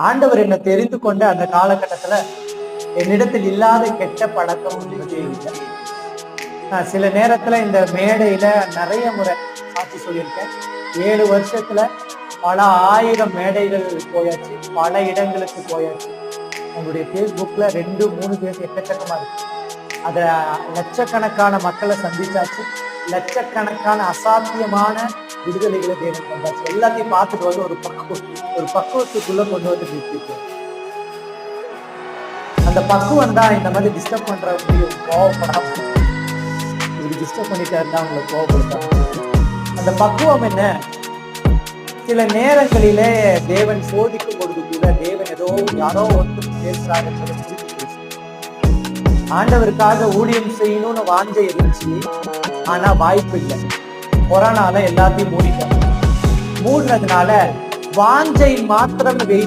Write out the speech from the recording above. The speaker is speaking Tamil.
ஆண்டவர் என்னை தெரிந்து கொண்ட அந்த காலகட்டத்துல என்னிடத்தில் இல்லாத கெட்ட பழக்கம் இல்லை. நான் சில நேரத்துல இந்த மேடையில நிறைய முறை சாட்சி சொல்லியிருக்கேன். ஏழு வருஷத்துல பல ஆயிரம் மேடைகள் போயாச்சு பல இடங்களுக்கு போயாச்சு. உங்களுடைய ஃபேஸ்புக்கில் ரெண்டு மூணு பேர் எக்கச்சக்கமா இருக்கு. அத லட்சக்கணக்கான மக்களை சந்திச்சாச்சு. லட்சக்கணக்கான அசாத்தியமான விடுதலைகளை தேவன் வந்தாச்சு எல்லாத்தையும் பார்த்துட்டு வந்து ஒரு பக்குவம் ஒரு பக்குவத்துக்குள்ள கொண்டு வந்து நிறுத்திட்டு. அந்த பக்குவம் தான் இந்த மாதிரி டிஸ்டர்ப் பண்ற முடியும் கோவப்படாம இது டிஸ்டர்ப் பண்ணிட்டாருன்னா உங்களை கோவப்படுத்தாங்க அந்த பக்குவம் என்ன? சில நேரங்களிலே தேவன் சோதிக்கும் பொழுது கூட தேவன் ஏதோ யாரோ ஒருத்தர் பேசுறாங்க ஆண்டவருக்காக ஊழியம் செய்யணும்னு வாஞ்சை இருந்துச்சு. ஆனா வாய்ப்பு இல்லை. கொரோனால எல்லாத்தையும் மூடிட்டாங்க மூடுறதுனால வாஞ்சை மாத்திரம் வெயிட்